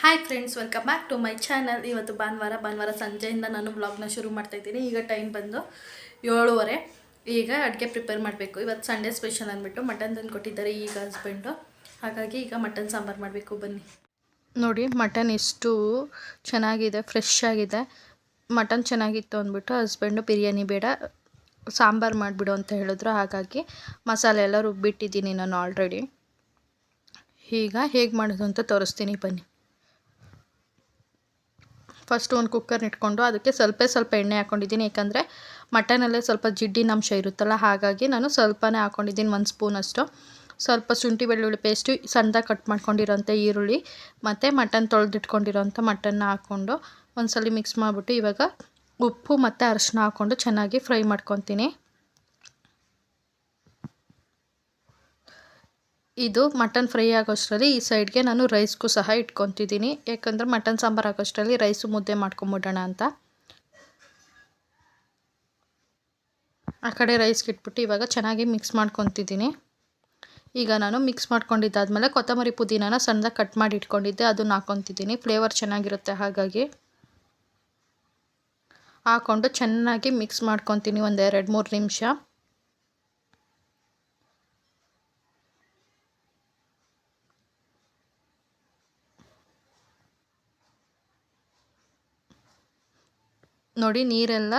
Hi friends welcome back to my channel ಇವತ್ತು ಭಾನುವಾರ ಭಾನುವಾರ ಸಂಜೆಯಿಂದ ನಾನು ಬ್ಲಾಗ್ನ ಶುರು ಮಾಡ್ತಾ ಇದ್ದೀನಿ. ಈಗ ಟೈಮ್ ಬಂದು ಏಳುವರೆ. ಈಗ ಅಡುಗೆ ಪ್ರಿಪೇರ್ ಮಾಡಬೇಕು. ಇವತ್ತು ಸಂಡೇ ಸ್ಪೆಷಲ್ ಅಂದ್ಬಿಟ್ಟು ಮಟನ್ ತಂದು ಕೊಟ್ಟಿದ್ದಾರೆ ಈಗ ಹಸ್ಬೆಂಡು ಹಾಗಾಗಿ ಈಗ ಮಟನ್ ಸಾಂಬಾರು ಮಾಡಬೇಕು. ಬನ್ನಿ. ನೋಡಿ ಮಟನ್ ಎಷ್ಟು ಚೆನ್ನಾಗಿದೆ ಫ್ರೆಶ್ ಆಗಿದೆ. ಮಟನ್ ಚೆನ್ನಾಗಿತ್ತು ಅಂದ್ಬಿಟ್ಟು ಹಸ್ಬೆಂಡು ಬಿರಿಯಾನಿ ಬೇಡ, ಸಾಂಬಾರು ಮಾಡಿಬಿಡು ಅಂತ ಹೇಳಿದ್ರು. ಹಾಗಾಗಿ ಮಸಾಲೆ ಎಲ್ಲ ರುಬ್ಬಿಟ್ಟಿದ್ದೀನಿ ನಾನು ಆಲ್ರೆಡಿ ಈಗ ಹೇಗೆ ಮಾಡೋದು ಅಂತ ತೋರಿಸ್ತೀನಿ. ಬನ್ನಿ. ಫಸ್ಟ್ ಒಂದು ಕುಕ್ಕರ್ನ ಇಟ್ಕೊಂಡು ಅದಕ್ಕೆ ಸ್ವಲ್ಪ ಸ್ವಲ್ಪ ಎಣ್ಣೆ ಹಾಕ್ಕೊಂಡಿದ್ದೀನಿ ಯಾಕಂದರೆ ಮಟನಲ್ಲೇ ಸ್ವಲ್ಪ ಜಿಡ್ಡಿನ ಅಂಶ ಇರುತ್ತಲ್ಲ, ಹಾಗಾಗಿ ನಾನು ಸ್ವಲ್ಪನೇ ಹಾಕ್ಕೊಂಡಿದ್ದೀನಿ ಒಂದು ಸ್ಪೂನಷ್ಟು ಸ್ವಲ್ಪ ಶುಂಠಿ ಬೆಳ್ಳುಳ್ಳಿ ಪೇಸ್ಟು ಸಣ್ಣದಾಗಿ ಕಟ್ ಮಾಡ್ಕೊಂಡಿರೋಂಥ ಈರುಳ್ಳಿ, ಮತ್ತು ಮಟನ್ ತೊಳೆದಿಟ್ಕೊಂಡಿರೋಂಥ ಮಟನ್ನ ಹಾಕ್ಕೊಂಡು ಒಂದ್ಸಲಿ ಮಿಕ್ಸ್ ಮಾಡಿಬಿಟ್ಟು ಇವಾಗ ಉಪ್ಪು ಮತ್ತು ಅರಶಿನ ಹಾಕ್ಕೊಂಡು ಚೆನ್ನಾಗಿ ಫ್ರೈ ಮಾಡ್ಕೊತೀನಿ. ಇದು ಮಟನ್ ಫ್ರೈ ಆಗೋಷ್ಟರಲ್ಲಿ ಈ ಸೈಡ್ಗೆ ನಾನು ರೈಸ್ಗೂ ಸಹ ಇಟ್ಕೊತಿದ್ದೀನಿ. ಯಾಕಂದರೆ ಮಟನ್ ಸಾಂಬಾರು ಆಗೋಷ್ಟರಲ್ಲಿ ರೈಸು ಮುದ್ದೆ ಮಾಡ್ಕೊಂಬಿಡೋಣ ಅಂತ. ಆ ಕಡೆ ರೈಸ್ಗೆ ಇಟ್ಬಿಟ್ಟು ಇವಾಗ ಚೆನ್ನಾಗಿ ಮಿಕ್ಸ್ ಮಾಡ್ಕೊತಿದ್ದೀನಿ. ಈಗ ನಾನು ಮಿಕ್ಸ್ ಮಾಡ್ಕೊಂಡಿದ್ದಾದ್ಮೇಲೆ ಕೊತ್ತಂಬರಿ ಪುದೀನಾನ ಸಣ್ಣದಾಗಿ ಕಟ್ ಮಾಡಿ ಇಟ್ಕೊಂಡಿದ್ದೆ, ಅದನ್ನು ಹಾಕ್ಕೊತಿದ್ದೀನಿ ಫ್ಲೇವರ್ ಚೆನ್ನಾಗಿರುತ್ತೆ ಹಾಗಾಗಿ. ಹಾಕ್ಕೊಂಡು ಚೆನ್ನಾಗಿ ಮಿಕ್ಸ್ ಮಾಡ್ಕೊತೀನಿ ಒಂದು ಎರಡು ಮೂರು ನಿಮಿಷ. ನೋಡಿ, ನೀರೆಲ್ಲ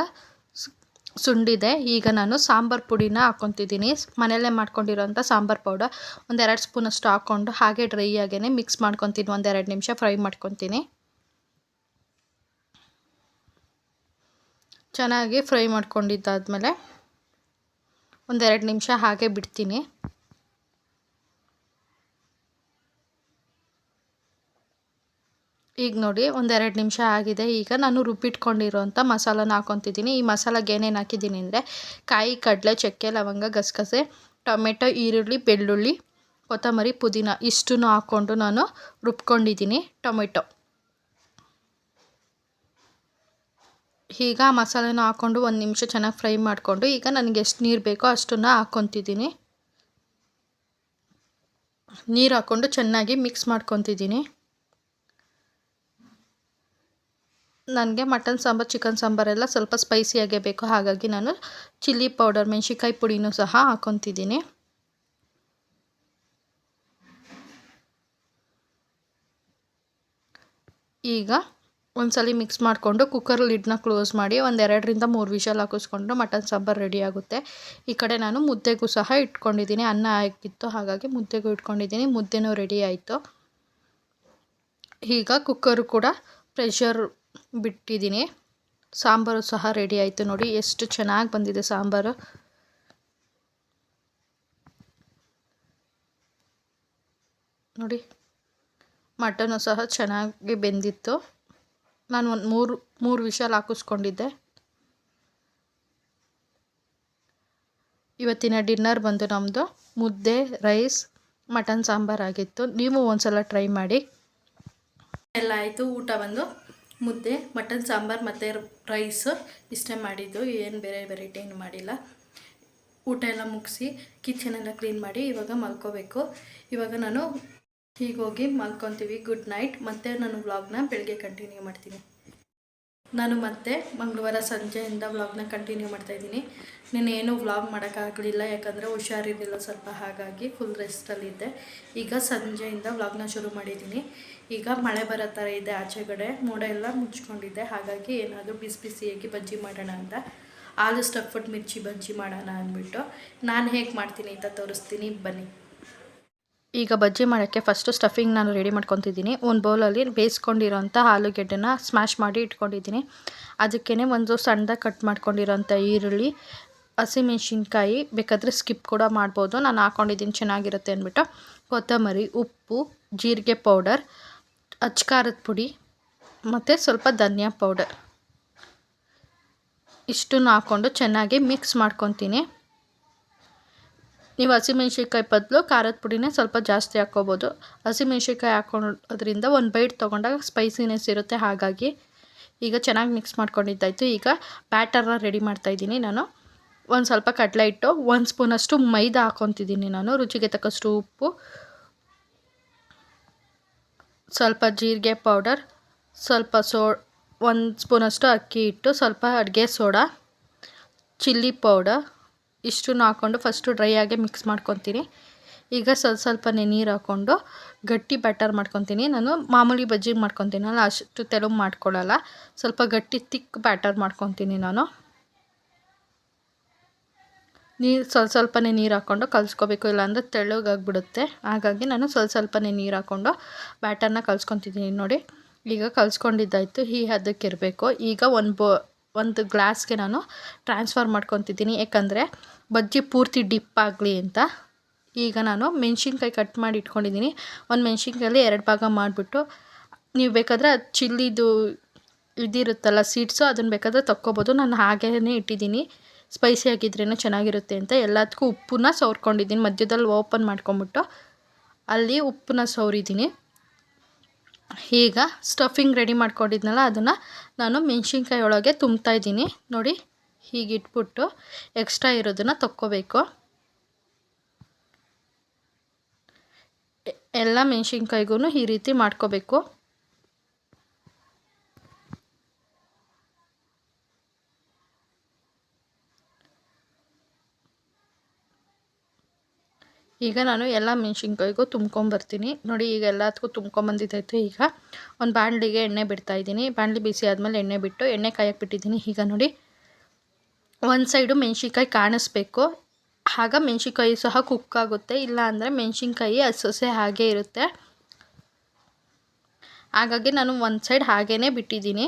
ಸುಂಡಿದೆ. ಈಗ ನಾನು ಸಾಂಬಾರು ಪುಡಿನ ಹಾಕ್ಕೊತಿದ್ದೀನಿ ಮನೆಯಲ್ಲೇ ಮಾಡ್ಕೊಂಡಿರೋಂಥ ಸಾಂಬಾರು ಪೌಡರ್. ಒಂದೆರಡು ಸ್ಪೂನಷ್ಟು ಹಾಕ್ಕೊಂಡು ಹಾಗೆ ಡ್ರೈ ಆಗೇ ಮಿಕ್ಸ್ ಮಾಡ್ಕೊತೀನಿ. ಒಂದೆರಡು ನಿಮಿಷ ಫ್ರೈ ಮಾಡ್ಕೊತೀನಿ. ಚೆನ್ನಾಗಿ ಫ್ರೈ ಮಾಡ್ಕೊಂಡಿದ್ದಾದಮೇಲೆ ಒಂದೆರಡು ನಿಮಿಷ ಹಾಗೆ ಬಿಡ್ತೀನಿ. ಈಗ ನೋಡಿ ಒಂದೆರಡು ನಿಮಿಷ ಆಗಿದೆ. ಈಗ ನಾನು ರುಬ್ಬಿಟ್ಕೊಂಡಿರೋಂಥ ಮಸಾಲನ ಹಾಕೊತಿದ್ದೀನಿ. ಈ ಮಸಾಲಾಗೆ ಏನೇನು ಹಾಕಿದ್ದೀನಿ ಅಂದರೆ, ಕಾಯಿ, ಕಡಲೆ, ಚಕ್ಕೆ, ಲವಂಗ, ಗಸಗಸೆ, ಟೊಮೆಟೊ, ಈರುಳ್ಳಿ, ಬೆಳ್ಳುಳ್ಳಿ, ಕೊತ್ತಂಬರಿ, ಪುದೀನ ಇಷ್ಟನ್ನು ಹಾಕ್ಕೊಂಡು ನಾನು ರುಬ್ಕೊಂಡಿದ್ದೀನಿ ಟೊಮೆಟೊ. ಈಗ ಮಸಾಲೆನ ಹಾಕ್ಕೊಂಡು ಒಂದು ನಿಮಿಷ ಚೆನ್ನಾಗಿ ಫ್ರೈ ಮಾಡಿಕೊಂಡು, ಈಗ ನನಗೆ ಎಷ್ಟು ನೀರು ಬೇಕೋ ಅಷ್ಟನ್ನು ಹಾಕ್ಕೊತಿದ್ದೀನಿ ನೀರು ಹಾಕ್ಕೊಂಡು ಚೆನ್ನಾಗಿ ಮಿಕ್ಸ್ ಮಾಡ್ಕೊತಿದ್ದೀನಿ. ನನಗೆ ಮಟನ್ ಸಾಂಬಾರು, ಚಿಕನ್ ಸಾಂಬಾರೆಲ್ಲ ಸ್ವಲ್ಪ ಸ್ಪೈಸಿಯಾಗೇ ಬೇಕು. ಹಾಗಾಗಿ ನಾನು ಚಿಲ್ಲಿ ಪೌಡರ್ ಮೆಣಸಿಕಾಯಿ ಪುಡಿನೂ ಸಹ ಹಾಕೊತಿದ್ದೀನಿ. ಈಗ ಒಂದ್ಸಲ ಮಿಕ್ಸ್ ಮಾಡಿಕೊಂಡು ಕುಕ್ಕರ್ ಲಿಡ್ನ ಕ್ಲೋಸ್ ಮಾಡಿ ಒಂದೆರಡರಿಂದ ಮೂರು ವಿಷಲ್ ಹಾಕಿಸ್ಕೊಂಡು ಮಟನ್ ಸಾಂಬಾರು ರೆಡಿ ಆಗುತ್ತೆ. ಈ ಕಡೆ ನಾನು ಮುದ್ದೆಗೂ ಸಹ ಇಟ್ಕೊಂಡಿದ್ದೀನಿ. ಅನ್ನ ಹಾಕಿತ್ತು ಹಾಗಾಗಿ ಮುದ್ದೆಗೂ ಇಟ್ಕೊಂಡಿದ್ದೀನಿ. ಮುದ್ದೆನೂ ರೆಡಿ ಆಯಿತು. ಈಗ ಕುಕ್ಕರು ಕೂಡ ಪ್ರೆಷರ್ ಬಿಟ್ಟಿದ್ದೀನಿ. ಸಾಂಬಾರು ಸಹ ರೆಡಿ ಆಯಿತು ನೋಡಿ, ಎಷ್ಟು ಚೆನ್ನಾಗಿ ಬಂದಿದೆ ಸಾಂಬಾರು. ನೋಡಿ, ಮಟನು ಸಹ ಚೆನ್ನಾಗಿ ಬೆಂದಿತ್ತು. ನಾನು ಒಂದು ಮೂರು ಮೂರು ವಿಷಲ್ ಹಾಕಿಸ್ಕೊಂಡಿದ್ದೆ. ಇವತ್ತಿನ ಡಿನ್ನರ್ ಬಂದು ನಮ್ಮದು ಮುದ್ದೆ ರೈಸ್ ಮಟನ್ ಸಾಂಬಾರಾಗಿತ್ತು ನೀವು ಒಂದ್ಸಲ ಟ್ರೈ ಮಾಡಿ. ಎಲ್ಲ ಆಯಿತು, ಊಟ ಬಂದು. ಮುದ್ದೆ, ಮಟನ್, ಸಾಂಬಾರು ಮತ್ತು ರೈಸು ಇಷ್ಟೇ ಮಾಡಿದ್ದು. ಏನು ಬೇರೆ ವೆರೈಟಿ ಏನು ಮಾಡಿಲ್ಲ. ಊಟ ಎಲ್ಲ ಮುಗಿಸಿ ಕಿಚನೆಲ್ಲ ಕ್ಲೀನ್ ಮಾಡಿ ಇವಾಗ ಮಲ್ಕೋಬೇಕು. ಇವಾಗ ನಾನು ಹೀಗೋಗಿ ಮಲ್ಕೊತೀವಿ. ಗುಡ್ ನೈಟ್ ಮತ್ತು ನಾನು ವ್ಲಾಗ್ನ ಬೆಳಗ್ಗೆ ಕಂಟಿನ್ಯೂ ಮಾಡ್ತೀನಿ. ನಾನು ಮತ್ತೆ ಮಂಗಳವಾರ ಸಂಜೆಯಿಂದ ವ್ಲಾಗ್ನ ಕಂಟಿನ್ಯೂ ಮಾಡ್ತಾಯಿದ್ದೀನಿ ಏನು ವ್ಲಾಗ್ ಮಾಡೋಕ್ಕಾಗಲಿಲ್ಲ, ಯಾಕಂದರೆ ಹುಷಾರಿರಲಿಲ್ಲ ಸ್ವಲ್ಪ ಹಾಗಾಗಿ ಫುಲ್ ರೆಸ್ಟಲ್ಲಿದ್ದೆ ಈಗ ಸಂಜೆಯಿಂದ ವ್ಲಾಗ್ನ ಶುರು ಮಾಡಿದ್ದೀನಿ. ಈಗ ಮಳೆ ಬರೋ ಥರ ಇದೆ ಆಚೆಗಡೆ, ಮೋಡ ಎಲ್ಲ ಮುಚ್ಕೊಂಡಿದ್ದೆ ಹಾಗಾಗಿ ಏನಾದರೂ ಬಿಸಿ ಬಿಸಿಯಾಗಿ ಬಜ್ಜಿ ಮಾಡೋಣ ಅಂತ. ಆಲು ಸ್ಟಫ್ಡ್ ಮಿರ್ಚಿ ಬಜ್ಜಿ ಮಾಡೋಣ ಅಂದ್ಬಿಟ್ಟು. ನಾನು ಹೇಗೆ ಮಾಡ್ತೀನಿ ಅಂತ ತೋರಿಸ್ತೀನಿ, ಬನ್ನಿ. ಈಗ ಬಜ್ಜಿ ಮಾಡೋಕ್ಕೆ ಫಸ್ಟು ಸ್ಟಫಿಂಗ್ ನಾನು ರೆಡಿ ಮಾಡ್ಕೊತಿದ್ದೀನಿ. ಒಂದು ಬೌಲಲ್ಲಿ ಬೇಯಿಸ್ಕೊಂಡಿರೋಂಥ ಆಲೂಗೆಡ್ಡೆನ ಸ್ಮ್ಯಾಶ್ ಮಾಡಿ ಇಟ್ಕೊಂಡಿದ್ದೀನಿ. ಅದಕ್ಕೇ ಒಂದು ಸಣ್ಣದಾಗಿ ಕಟ್ ಮಾಡ್ಕೊಂಡಿರೋಂಥ ಈರುಳ್ಳಿ, ಹಸಿಮೆಣ್ಸಿನ್ಕಾಯಿ ಬೇಕಾದರೆ ಸ್ಕಿಪ್ ಕೂಡ ಮಾಡ್ಬೋದು. ನಾನು ಹಾಕ್ಕೊಂಡಿದ್ದೀನಿ ಚೆನ್ನಾಗಿರುತ್ತೆ ಅಂದ್ಬಿಟ್ಟು. ಕೊತ್ತಂಬರಿ, ಉಪ್ಪು, ಜೀರಿಗೆ ಪೌಡರ್ ಅಚ್ಕಾರದ ಪುಡಿ ಮತ್ತು ಸ್ವಲ್ಪ ಧನಿಯಾ ಪೌಡರ್ ಇಷ್ಟನ್ನು ಹಾಕ್ಕೊಂಡು ಚೆನ್ನಾಗಿ ಮಿಕ್ಸ್ ಮಾಡ್ಕೊತೀನಿ. ನೀವು ಹಸಿಮೆಣ್ಸಿನ್ಕಾಯಿ ಬದಲು ಖಾರದ ಪುಡಿನೇ ಸ್ವಲ್ಪ ಜಾಸ್ತಿ ಹಾಕ್ಕೋಬೋದು. ಹಸಿಮೆಣ್ಸಿನ್ಕಾಯಿ ಹಾಕ್ಕೊಳೋದ್ರಿಂದ ಒಂದು ಬೈಟ್ ತೊಗೊಂಡಾಗ ಸ್ಪೈಸಿನೆಸ್ ಇರುತ್ತೆ. ಹಾಗಾಗಿ ಈಗ ಚೆನ್ನಾಗಿ ಮಿಕ್ಸ್ ಮಾಡ್ಕೊಂಡಿದ್ದಾಯಿತು. ಈಗ ಬ್ಯಾಟರ್ನ ರೆಡಿ ಮಾಡ್ತಾಯಿದ್ದೀನಿ ನಾನು. ಒಂದು ಸ್ವಲ್ಪ ಕಡಲೆ ಹಿಟ್ಟು, ಒಂದು ಸ್ಪೂನಷ್ಟು ಮೈದಾ ಹಾಕ್ಕೊತಿದ್ದೀನಿ ನಾನು. ರುಚಿಗೆ ತಕ್ಕಷ್ಟು ಉಪ್ಪು, ಸ್ವಲ್ಪ ಜೀರಿಗೆ ಪೌಡರ್ ಸ್ವಲ್ಪ ಸೋ, ಒಂದು ಸ್ಪೂನಷ್ಟು ಅಕ್ಕಿ ಹಿಟ್ಟು, ಸ್ವಲ್ಪ ಅಡುಗೆ ಸೋಡಾ ಚಿಲ್ಲಿ ಪೌಡರ್ ಇಷ್ಟನ್ನು ಹಾಕ್ಕೊಂಡು ಫಸ್ಟು ಡ್ರೈ ಆಗಿ ಮಿಕ್ಸ್ ಮಾಡ್ಕೊತೀನಿ. ಈಗ ಸ್ವಲ್ಪ ಸ್ವಲ್ಪನೇ ನೀರು ಹಾಕ್ಕೊಂಡು ಗಟ್ಟಿ ಬ್ಯಾಟರ್ ಮಾಡ್ಕೊತೀನಿ. ನಾನು ಮಾಮೂಲಿ ಬಜ್ಜಿಗೆ ಮಾಡ್ಕೊತೀನಲ್ಲ ಅಷ್ಟು ತೆಳು ಮಾಡ್ಕೊಳ್ಳಲ್ಲ ಸ್ವಲ್ಪ ಗಟ್ಟಿ ತಿಕ್ ಬ್ಯಾಟರ್ ಮಾಡ್ಕೊತೀನಿ ನಾನು. ನೀರು ಸ್ವಲ್ಪ ಸ್ವಲ್ಪನೇ ನೀರು ಹಾಕ್ಕೊಂಡು ಕಲಿಸ್ಕೋಬೇಕು. ಇಲ್ಲಾಂದರೆ ತೆಳ್ಳಗಾಗ್ಬಿಡುತ್ತೆ ಹಾಗಾಗಿ ನಾನು ಸ್ವಲ್ಪ ಸ್ವಲ್ಪನೇ ನೀರು ಹಾಕ್ಕೊಂಡು ಬ್ಯಾಟರ್ನ ಕಲ್ಸ್ಕೊತಿದ್ದೀನಿ ನೋಡಿ. ಈಗ ಕಲ್ಸ್ಕೊಂಡಿದ್ದಾಯಿತು. ಈ ಹದಕ್ಕೆ ಇರಬೇಕು. ಈಗ ಒಂದು ಬೋ ಒಂದು ಗ್ಲಾಸ್ಗೆ ನಾನು ಟ್ರಾನ್ಸ್ಫರ್ ಮಾಡ್ಕೊತಿದ್ದೀನಿ. ಯಾಕಂದರೆ ಬಜ್ಜಿ ಪೂರ್ತಿ ಡಿಪ್ ಆಗಲಿ ಅಂತ. ಈಗ ನಾನು ಮೆಣಸಿನ್ಕಾಯಿ ಕಟ್ ಮಾಡಿ ಇಟ್ಕೊಂಡಿದ್ದೀನಿ. ಒಂದು ಮೆಣಸಿನ್ಕಾಯಲ್ಲಿ ಎರಡು ಭಾಗ ಮಾಡಿಬಿಟ್ಟು ನೀವು ಬೇಕಾದರೆ ಅದು ಚಿಲ್ಲಿದು ಇದಿರುತ್ತಲ್ಲ ಸೀಡ್ಸು ಅದನ್ನು ಬೇಕಾದರೆ ತಕ್ಕೊಬೋದು. ನಾನು ಹಾಗೇ ಇಟ್ಟಿದ್ದೀನಿ. ಸ್ಪೈಸಿ ಆಗಿದ್ರೇ ಚೆನ್ನಾಗಿರುತ್ತೆ ಅಂತ. ಎಲ್ಲದಕ್ಕೂ ಉಪ್ಪನ್ನ ಸವರ್ಕೊಂಡಿದ್ದೀನಿ. ಮಧ್ಯದಲ್ಲಿ ಓಪನ್ ಮಾಡ್ಕೊಂಬಿಟ್ಟು ಅಲ್ಲಿ ಉಪ್ಪನ್ನ ಸವರಿದ್ದೀನಿ. ಈಗ ಸ್ಟಫಿಂಗ್ ರೆಡಿ ಮಾಡ್ಕೊಂಡಿದ್ನಲ್ಲ, ಅದನ್ನು ನಾನು ಮೆಣಸಿನ್ಕಾಯಿ ಒಳಗೆ ತುಂಬ್ತಾ ಇದ್ದೀನಿ. ನೋಡಿ ಹೀಗೆ ಇಟ್ಬಿಟ್ಟು ಎಕ್ಸ್ಟ್ರಾ ಇರೋದನ್ನು ತಕ್ಕೋಬೇಕು. ಎಲ್ಲ ಮೆಣಸಿನ್ಕಾಯಿಗೂ ಈ ರೀತಿ ಮಾಡ್ಕೋಬೇಕು. ಈಗ ನಾನು ಎಲ್ಲ ಮೆಣಸಿನ್ಕಾಯಿಗೂ ತುಂಬ್ಕೊಂಬರ್ತೀನಿ ನೋಡಿ, ಈಗ ಎಲ್ಲದಕ್ಕೂ ತುಂಬ್ಕೊಂಬಂದಿದ್ದಾಯಿತು ಈಗ ಒಂದು ಬಾಣಲಿಗೆ ಎಣ್ಣೆ ಬಿಡ್ತಾಯಿದ್ದೀನಿ ಬಾಣಲಿ ಬಿಸಿ ಆದಮೇಲೆ ಎಣ್ಣೆ ಬಿಟ್ಟು ಎಣ್ಣೆ ಕಾಯಕ್ಕೆ ಬಿಟ್ಟಿದ್ದೀನಿ. ಈಗ ನೋಡಿ, ಒಂದು ಸೈಡು ಮೆಣಸಿನ್ಕಾಯಿ ಕಾಣಿಸ್ಬೇಕು. ಆಗ ಮೆಣಸಿನ್ಕಾಯಿ ಸಹ ಕುಕ್ ಆಗುತ್ತೆ. ಇಲ್ಲ ಅಂದರೆ ಮೆಣಸಿನ್ಕಾಯಿ ಹಸೋಸೆ ಹಾಗೇ ಇರುತ್ತೆ. ಹಾಗಾಗಿ ನಾನು ಒಂದು ಸೈಡ್ ಹಾಗೇ ಬಿಟ್ಟಿದ್ದೀನಿ.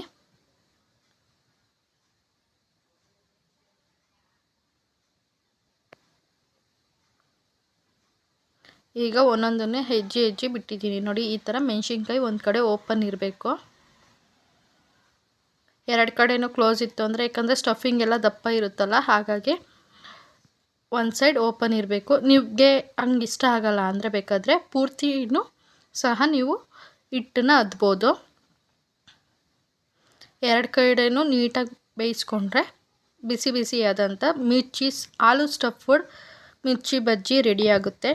ಈಗ ಒಂದೊಂದನ್ನೇ ಹೆಜ್ಜೆ ಹೆಜ್ಜೆ ಬಿಟ್ಟಿದ್ದೀನಿ. ನೋಡಿ, ಈ ಥರ ಮೆಣಸಿನ್ಕಾಯಿ ಒಂದು ಕಡೆ ಓಪನ್ ಇರಬೇಕು. ಎರಡು ಕಡೆಯೂ ಕ್ಲೋಸ್ ಇತ್ತು ಅಂದರೆ, ಯಾಕಂದರೆ ಸ್ಟಫಿಂಗ್ ಎಲ್ಲ ದಪ್ಪ ಇರುತ್ತಲ್ಲ, ಹಾಗಾಗಿ ಒಂದು ಸೈಡ್ ಓಪನ್ ಇರಬೇಕು. ನಿಮಗೆ ಹಂಗೆ ಇಷ್ಟ ಆಗಲ್ಲ ಅಂದರೆ ಬೇಕಾದರೆ ಪೂರ್ತಿನೂ ಸಹ ನೀವು ಹಿಟ್ಟನ್ನ ಹದ್ಬೋದು. ಎರಡು ಕಡೆಯೂ ನೀಟಾಗಿ ಬೇಯಿಸ್ಕೊಂಡ್ರೆ ಬಿಸಿ ಬಿಸಿಯಾದಂಥ ಮಿರ್ಚಿ, ಆಲೂ ಸ್ಟಫ್ಡ್ ಮಿರ್ಚಿ ಬಜ್ಜಿ ರೆಡಿಯಾಗುತ್ತೆ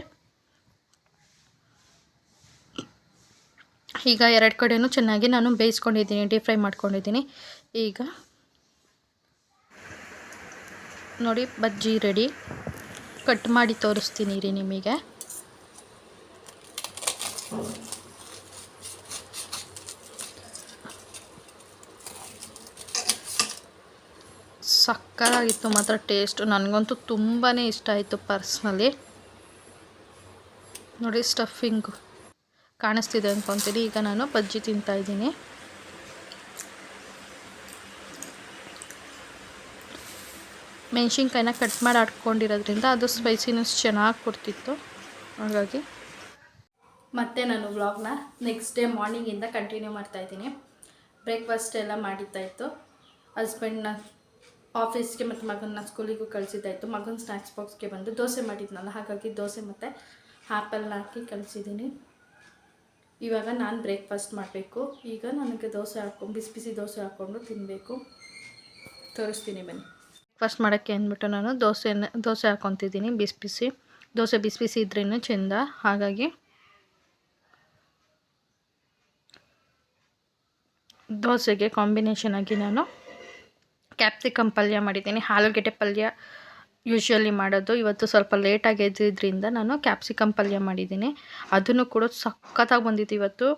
ಈಗ ಎರಡು ಕಡೆಯೂ ಚೆನ್ನಾಗಿ ನಾನು ಬೇಯಿಸ್ಕೊಂಡಿದ್ದೀನಿ, ಡೀಪ್ ಫ್ರೈ ಮಾಡ್ಕೊಂಡಿದ್ದೀನಿ. ಈಗ ನೋಡಿ, ಬಜ್ಜಿ ರೆಡಿ ಕಟ್ ಮಾಡಿ ತೋರಿಸ್ತೀನಿ ರೀ ನಿಮಗೆ. ಸಕ್ಕತ್ತಾಗಿತ್ತು ಮಾತ್ರ ಟೇಸ್ಟು ನನಗಂತೂ ತುಂಬಾ ಇಷ್ಟ ಆಯಿತು ಪರ್ಸ್ನಲಿ ನೋಡಿ ಸ್ಟಫಿಂಗು ಕಾಣಿಸ್ತಿದೆ ಅಂದ್ಕೊತೀನಿ ಈಗ ನಾನು ಬಜ್ಜಿ ತಿಂತಾಯಿದ್ದೀನಿ ಮೆಣಸಿನ್ಕಾಯಿನ ಕಟ್ ಮಾಡಿ ಆಡ್ಕೊಂಡಿರೋದ್ರಿಂದ ಅದು ಸ್ಪೈಸಿನೆಸ್ ಚೆನ್ನಾಗಿ ಕೊಡ್ತಿತ್ತು. ಹಾಗಾಗಿ ಮತ್ತೆ ನಾನು ವ್ಲಾಗ್ನ ನೆಕ್ಸ್ಟ್ ಡೇ ಮಾರ್ನಿಂಗಿಂದ ಕಂಟಿನ್ಯೂ ಮಾಡ್ತಾಯಿದ್ದೀನಿ ಬ್ರೇಕ್ಫಾಸ್ಟ್ ಎಲ್ಲ ಮಾಡಿದ್ದಾಯಿತು ಹಸ್ಬೆಂಡ್ನ ಆಫೀಸ್ಗೆ ಮತ್ತು ಮಗನ ಸ್ಕೂಲಿಗೂ ಕಳಿಸಿದ್ದಾಯಿತು ಮಗನ ಸ್ನ್ಯಾಕ್ಸ್ ಬಾಕ್ಸ್ಗೆ ಬಂದು ದೋಸೆ ಮಾಡಿದ್ನಲ್ಲ, ಹಾಗಾಗಿ ದೋಸೆ ಮತ್ತು ಆ್ಯಪಲ್ನ ಹಾಕಿ ಕಳಿಸಿದ್ದೀನಿ. ಇವಾಗ ನಾನು ಬ್ರೇಕ್ಫಾಸ್ಟ್ ಮಾಡಬೇಕು. ಈಗ ನನಗೆ ದೋಸೆ ಹಾಕ್ಕೊಂಡು ಬಿಸಿ ಬಿಸಿ ದೋಸೆ ಹಾಕ್ಕೊಂಡು ತಿನ್ನಬೇಕು ತೋರಿಸ್ತೀನಿ ಬನ್ನಿ. ಫಸ್ಟ್ ಮಾಡೋಕ್ಕೆ ಅಂದ್ಬಿಟ್ಟು ನಾನು ದೋಸೆ ದೋಸೆ ಹಾಕ್ಕೊತಿದ್ದೀನಿ ಬಿಸಿ ಬಿಸಿ ದೋಸೆ ಬಿಸಿ ಬಿಸಿ ಇದ್ರೇ ಚೆಂದ. ಹಾಗಾಗಿ ದೋಸೆಗೆ ಕಾಂಬಿನೇಷನ್ ಆಗಿ ನಾನು ಕ್ಯಾಪ್ಸಿಕಮ್ ಪಲ್ಯ ಮಾಡಿದ್ದೀನಿ. ಆಲೂಗೆಡ್ಡೆ ಪಲ್ಯ ಯೂಶ್ವಲಿ ಮಾಡೋದು. ಇವತ್ತು ಸ್ವಲ್ಪ ಲೇಟಾಗಿ ಎದ್ದಿದ್ದರಿಂದ ನಾನು ಕ್ಯಾಪ್ಸಿಕಮ್ ಪಲ್ಯ ಮಾಡಿದ್ದೀನಿ. ಅದನ್ನು ಕೂಡ ಸಖತ್ತಾಗಿ ಬಂದಿತ್ತು ಇವತ್ತು.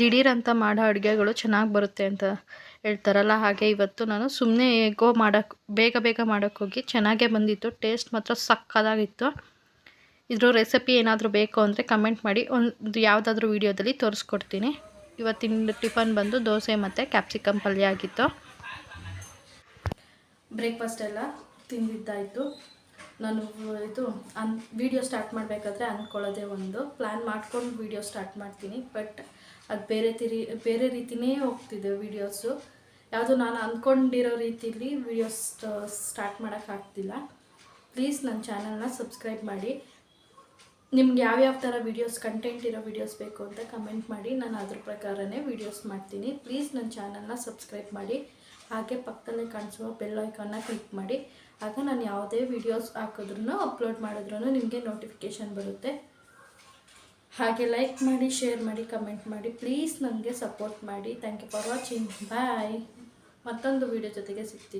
ದಿಢೀರಂತ ಮಾಡೋ ಅಡುಗೆಗಳು ಚೆನ್ನಾಗಿ ಬರುತ್ತೆ ಅಂತ ಹೇಳ್ತಾರಲ್ಲ, ಹಾಗೆ ಇವತ್ತು ನಾನು ಸುಮ್ಮನೆ ಹೇಗೋ ಮಾಡೋಕ್ಕೆ ಬೇಗ ಬೇಗ ಮಾಡೋಕ್ಕೋಗಿ ಚೆನ್ನಾಗೇ ಬಂದಿತ್ತು. ಟೇಸ್ಟ್ ಮಾತ್ರ ಸಕ್ಕತ್ತಾಗಿತ್ತು ಇದ್ರ ರೆಸಿಪಿ ಏನಾದರೂ ಬೇಕು ಅಂದರೆ ಕಮೆಂಟ್ ಮಾಡಿ. ಒಂದು ಯಾವುದಾದ್ರೂ ವೀಡಿಯೋದಲ್ಲಿ ತೋರಿಸ್ಕೊಡ್ತೀನಿ. ಇವತ್ತಿನ ಟಿಫನ್ ಬಂದು ದೋಸೆ ಮತ್ತು ಕ್ಯಾಪ್ಸಿಕಮ್ ಪಲ್ಯ ಆಗಿತ್ತು. ಬ್ರೇಕ್ಫಾಸ್ಟ್ ಎಲ್ಲ ತಿಂದಿದ್ದಾಯಿತು. ನಾನು ಇದು ಅನ್ ವೀಡಿಯೋ ಸ್ಟಾರ್ಟ್ ಮಾಡಬೇಕಾದ್ರೆ ಅಂದ್ಕೊಳ್ಳೋದೆ ಒಂದು. ಪ್ಲ್ಯಾನ್ ಮಾಡ್ಕೊಂಡು ವೀಡಿಯೋ ಸ್ಟಾರ್ಟ್ ಮಾಡ್ತೀನಿ. ಬಟ್ ಅದು ಬೇರೆ ತಿರಿ, ಬೇರೆ ರೀತಿಯೇ ಹೋಗ್ತಿದೆ ವೀಡಿಯೋಸು ಯಾವುದು ನಾನು ಅಂದ್ಕೊಂಡಿರೋ ರೀತಿಯಲ್ಲಿ ವೀಡಿಯೋಸ್ ಸ್ಟಾರ್ಟ್ ಮಾಡೋಕ್ಕಾಗ್ತಿಲ್ಲ ಪ್ಲೀಸ್ ನನ್ನ ಚಾನಲ್ನ ಸಬ್ಸ್ಕ್ರೈಬ್ ಮಾಡಿ. ನಿಮ್ಗೆ ಯಾವ್ಯಾವ ಥರ ವೀಡಿಯೋಸ್ ಕಂಟೆಂಟ್ ಇರೋ ವೀಡಿಯೋಸ್ ಬೇಕು ಅಂತ ಕಮೆಂಟ್ ಮಾಡಿ. ನಾನು ಅದ್ರ ಪ್ರಕಾರನೇ ವೀಡಿಯೋಸ್ ಮಾಡ್ತೀನಿ. ಪ್ಲೀಸ್ ನನ್ನ ಚಾನಲ್ನ ಸಬ್ಸ್ಕ್ರೈಬ್ ಮಾಡಿ. ಹಾಗೆ ಪಕ್ಕದಲ್ಲೇ ಕಾಣಿಸುವ ಬೆಲ್ ಐಕಾನ್ನ ಕ್ಲಿಕ್ ಮಾಡಿ. ಆಗ ನಾನು ಯಾವುದೇ ವೀಡಿಯೋಸ್ ಹಾಕಿದ್ರೂ ಅಪ್ಲೋಡ್ ಮಾಡಿದ್ರೂ ನಿಮಗೆ ನೋಟಿಫಿಕೇಷನ್ ಬರುತ್ತೆ. ಹಾಗೆ ಲೈಕ್ ಮಾಡಿ ಶೇರ್ ಮಾಡಿ ಕಮೆಂಟ್ ಮಾಡಿ. ಪ್ಲೀಸ್ ನನಗೆ ಸಪೋರ್ಟ್ ಮಾಡಿ. Thank you for watching bye ಮತ್ತೊಂದು ವೀಡಿಯೋ ಜೊತೆಗೆ ಸಿಗ್ತೀನಿ.